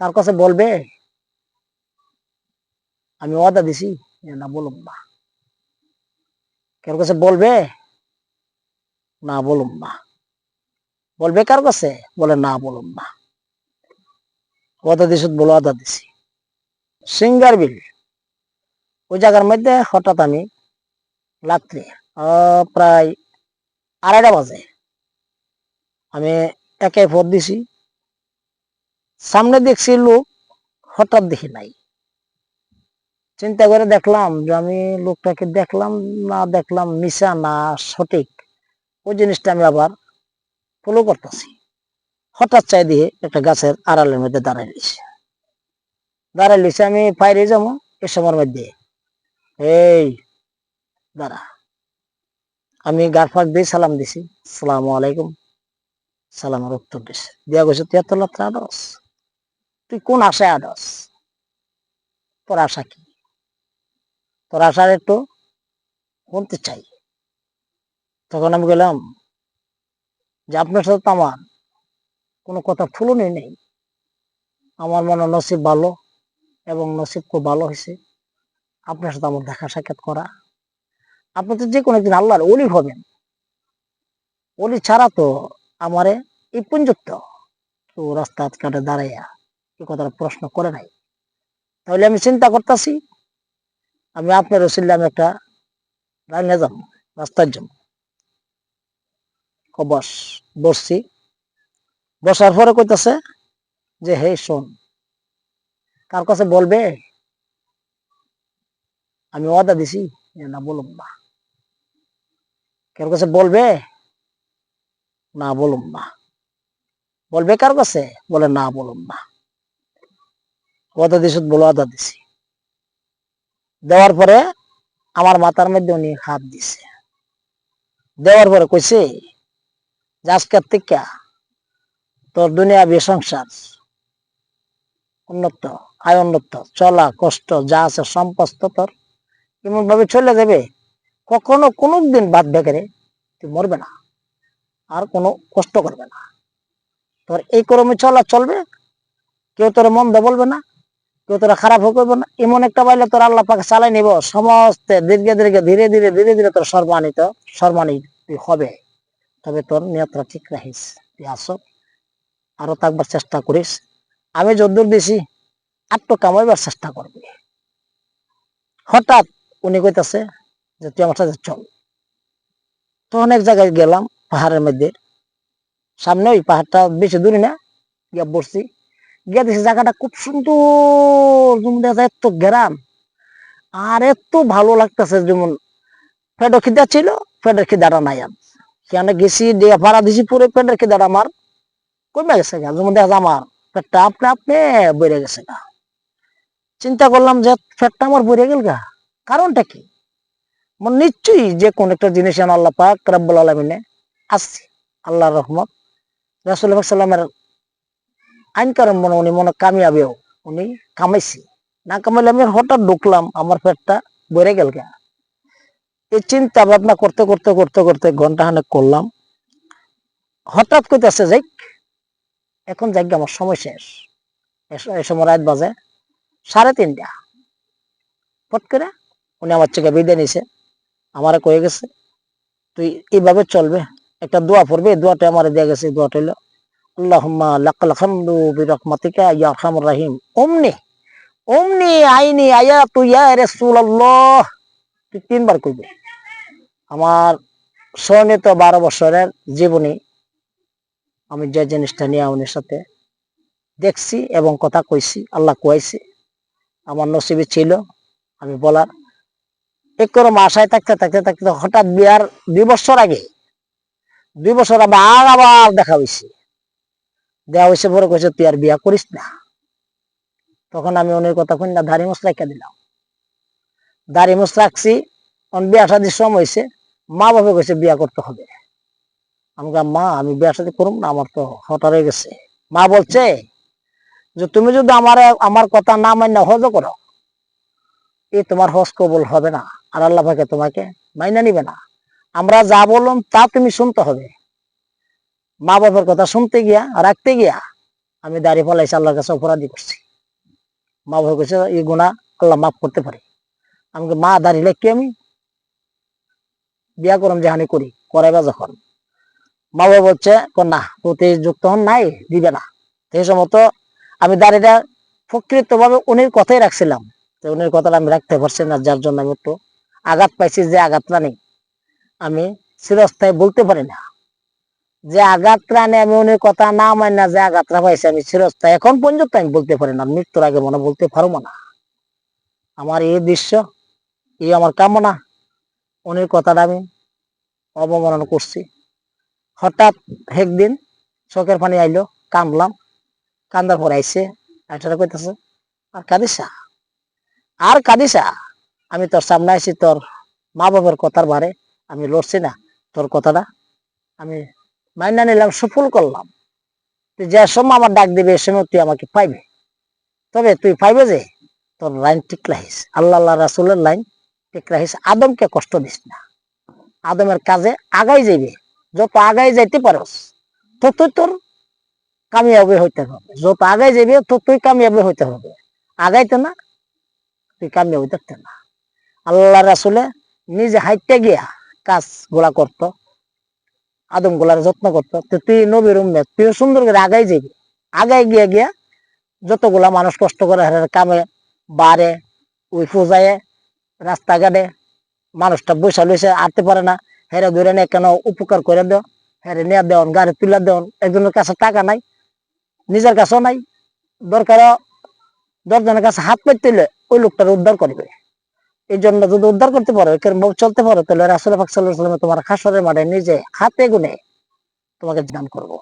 কার কাছে বলবে? আমি ওয়াদা দিছি। না বলুম না। কার কাছে বলবে? না বলুম না। বলবে কার কাছে? বলে না বলুম না। ওয়াদা দিছি বলে দিছি। সিঙ্গার বিল। ওই জায়গার মধ্যে হঠাৎ আমি রাত্রে প্রায় আড়াইটা বাজে, আমি একে ফোর দিছি। সামনে দেখছি লোক হঠাৎ দেখি নাই। চিন্তা করে দেখলাম যে আমি লোকটাকে দেখলাম, না দেখলাম, মিশা না, সঠিক। ওই জিনিসটা আমি আবার ফলো করতেছি। হঠাৎ চাই দিয়ে একটা গাছের আড়ালের মধ্যে দাঁড়াই রয়েছে। দাঁড়াই রয়েছে, আমি বাইরে যাব এ সময়ের মধ্যে। এই, দাঁড়া। আমি গার ফাঁক দিয়ে সালাম দিছি। সালাম আলাইকুম। সালামের উত্তর দিছে। দিয়া গেছে তিয়াত্তর লাখ আডস তুই কোন আশায় আডস তোর আশা কি? তোর আশার একটু শুনতে চাই। তখন আমি গেলাম যে আপনার সাথে তো আমার কোনো কথা ফুলনই নেই। আমার মনে নসিব ভালো এবং নসিব খুব ভালো হয়েছে। আপনার সাথে আমার দেখা সাক্ষাৎ করা। আপনি তো যে কোনো একদিন আল্লাহর অলি হবেন। অলি ছাড়া তো আমারে এই পর্যন্ত কেউ রাস্তা কাটে দাঁড়াইয়া কথাটা প্রশ্ন করে নাই। তাহলে আমি চিন্তা করতেছি, আমি আপনার ওসিল্লে আমি একটা রান্না যাব রাস্তার জন্য বস, বসছি। বসার পরে কইতাছে যে, হে, শোন, কার কাছে বলবে? আমি ওয়াদা দিছি না বলুম না। কার কাছে বলবে? না বলুম না। বলবে কার কাছে? বলে, না বলুম না। ওয়াদা দিছ, বলে ওয়াদা দিছি। দেওয়ার পরে আমার মাথার মধ্যে উনি হাত দিছে। দেওয়ার পরে কইছে, যে আজকের থেকে তোর দুনিয়া বি সংসার। উন্নত, আয় উন্নত, চলা, কষ্ট, যা আছে সম্পস্ত তোর। এমন ভাবে চলে যাবে, কখনো কোনো দিন বাদ বেকারে তুই মরবে না। আর কোনো কষ্ট করবে না। তোর এই ক্রমে চলা চলবে, কেউ তোর মন্দ বলবে না কেউ তোরা খারাপ করবে না। এমন একটা পাইলে তোর আল্লাহ পাকে চালাই নিব, সমস্ত দীর্ঘে দীর্ঘে ধীরে ধীরে ধীরে ধীরে তোর সম্মানিত তুই হবে। তবে তোর নিয়তটা ঠিক রাখিস, তুই আসো, আরও থাকবার চেষ্টা করিস। আমি যদ্দূর দিছি, আর তো কামাইবার চেষ্টা করবি। হঠাৎ উনি কইতাছে যে, তুই আমার সাথে চল। তো অনেক জায়গায় গেলাম পাহাড়ের মধ্যে। সামনে ওই পাহাড়টা বেশি দূরে না, গিয়া বসছি। গিয়া দেখছি জায়গাটা খুব সুন্দর যেমন দেখা যায়, এত গ্রাম। আর এত ভালো লাগতেছে যেমন পেটের খিদা ছিল পেটের খিদাটা নাই আর। সেখানে গেছি, দিয়ে ভাড়া দিছি পুরো পেটের খিদাটা আমার। কমে গেছে গা যেমন দেখা আমার। পেটটা আপনি আপনি বেড়ে গেছে গা। চিন্তা করলাম যে পেটটা আমার বেড়ে গেল গা। কারণটা কি? মানে নিশ্চয়ই যে কোন একটা জিনিস আল্লাহ পাক রাব্বুল আলমিনে আসছে আল্লাহর রহমত। রাসুল সাল্লামের আইন কারণ মনে, উনি মনে কামিয়াবেও। উনি কামাইছি। না কামাইলে আমি হঠাৎ ঢুকলাম, আমার পেটটা বেড়ে গেল গা। এই চিন্তা ভাবনা করতে করতে করতে করতে ঘণ্টা খানেক করলাম। হঠাৎ কইতেছে, যাই, এখন যাই আমার সময় শেষ। এই সময় রাত বাজে সাড়ে তিনটা। ফট করে উনি আমার চোখে বিদায় নিছে। আমারে কয়ে গেছে, তুই এইভাবে চলবে, একটা দোয়া পড়বে দোয়াটা আমার দেয়া গেছে দোয়াটা হলো আল্লাহুম্মা লাকাল হামদু বিরহমাতিকা ইয়া আরহামুর রাহিম ওমনি ওমনি আইনি আয়াতু ইয়া রাসূলুল্লাহ তুই তিনবার কইবে। আমার স্বর্ণিত বারো বছরের জীবনী, আমি যে জিনিসটা নিয়ে উনির সাথে দেখছি এবং কথা কইছি, আল্লাহ কইছি, আমার নসিবে ছিল, আমি বলার। এক করে আশায় থাকতে থাকতে থাকতে হঠাৎ বিয়ার দুই বছর আগে, দুই বছর আবার আবার দেখা হয়েছে দেওয়া হয়েছে পরে কইছে, তুই আর বিয়া করিস না। তখন আমি উনির কথা শুনি না, দাড়ি মশলা রেখে দিলাম। দাড়ি মশলা রাখছি অন বিয়া শাদির সময় হয়েছে মা বাবা কইছে, বিয়া করতে হবে। আমি মা, আমি বিয়া শাদি করুম না, আমার তো হঠাৎ হয়ে গেছে। মা বলছে, যে তুমি যদি আমার আমার কথা না মান্য হজ করো, এ তোমার হজ কবুল হবে না, আর আল্লাহ তোমাকে মাইনা নিবে না। আমরা যা বললাম তা তুমি শুনতে হবে। মা বাবার কথা শুনতে গিয়া, রাখতে গিয়া আমি দাঁড়িয়ে ফলাইছি, আল্লাহর কাছে অপরাধী করছি। মা বাবা কইছে, এই গুণা আল্লাহ মাফ করতে পারে। আমাকে মা দাঁড়িয়ে কি আমি বিয়া করম যেখানে করি, করাইবা যখন। মা বাবা বলছে না প্রতি যুক্ত হন নাই, দিবে না। সেই সময় আমি দাঁড়িয়েটা প্রকৃত ভাবে উনির কথাই রাখছিলাম। তো উনির কথাটা আমি রাখতে পারছি না, যার জন্য আমি একটু আঘাত পাইছি, যে আঘাতটা নেই আমি চিরস্থায়ী বলতে পারি না। যে আমি উনির কথা না মানি না যে আঘাতটা পাইছি আমি চিরস্থায়ী। এখন পর্যন্ত আমি বলতে পারি না, মৃত্যুর আগে মনে বলতে পারব না। আমার এই দৃশ্য, এই আমার কামনা উনির কথাটা আমি অবমাননা করছি। হঠাৎ একদিন চোখের পানি আইলো কান্দলাম কান্দার পর আইসে একটা কইতেছে, আর কাঁদিসা? আর কাঁদিসা? আমি তোর সামনে আইসি তোর মা বাবার কথার বারে আমি লড়ছি না, তোর কথাটা আমি মাইনা নিলাম, সফল করলাম। যে সময় আমার ডাক দিবে এ সময় তুই আমাকে পাইবে। তবে তুই পাইবে যে, তোর লাইন ঠিক রাখিস আল্লাহ আল্লাহ রাসুলের লাইন ঠিক রাখিস আদমকে কষ্ট দিস না। আদমের কাজে আগাই যাইবে। যত আগাই যাইতে পারস, ততই তোর কামিয়াবি হইতে হবে। যত আগাই যাবে ততই কামিয়াবি হইতে হবে। আগাইতে না, তুই কামিয়াবি দেখতে না। আল্লাহ রাসুলে নিজে হাইটে গিয়া কাজগুলা করত। আদমগুলার যত্ন করতো। তো তুই নবীর উম্মেদ তুই সুন্দর করে আগাই যাবি। আগাই গিয়া গিয়া যতগুলা মানুষ কষ্ট করে হেরার কামে বারে, ওই পূজায়, রাস্তাঘাটে মানুষটা বৈশা লইসে আটতে পারে না হেরে ধরে নিয়ে কেন উপকার করে দেও? হেরে নিয়ে দেওয়ান, গাড়ি তুলে দেওয়ান, একজনের কাছে টাকা নাই, নিজের কাছেও নাই দরকার দশজনের কাছে হাত পাইতে ওই লোকটার উদ্ধার করবে। এই জন্য যদি উদ্ধার করতে পারো মুখ চলতে পারো, তাহলে রাসুল তোমার খাসরের মাঠে নিজে হাতে গুনে তোমাকে দান করব।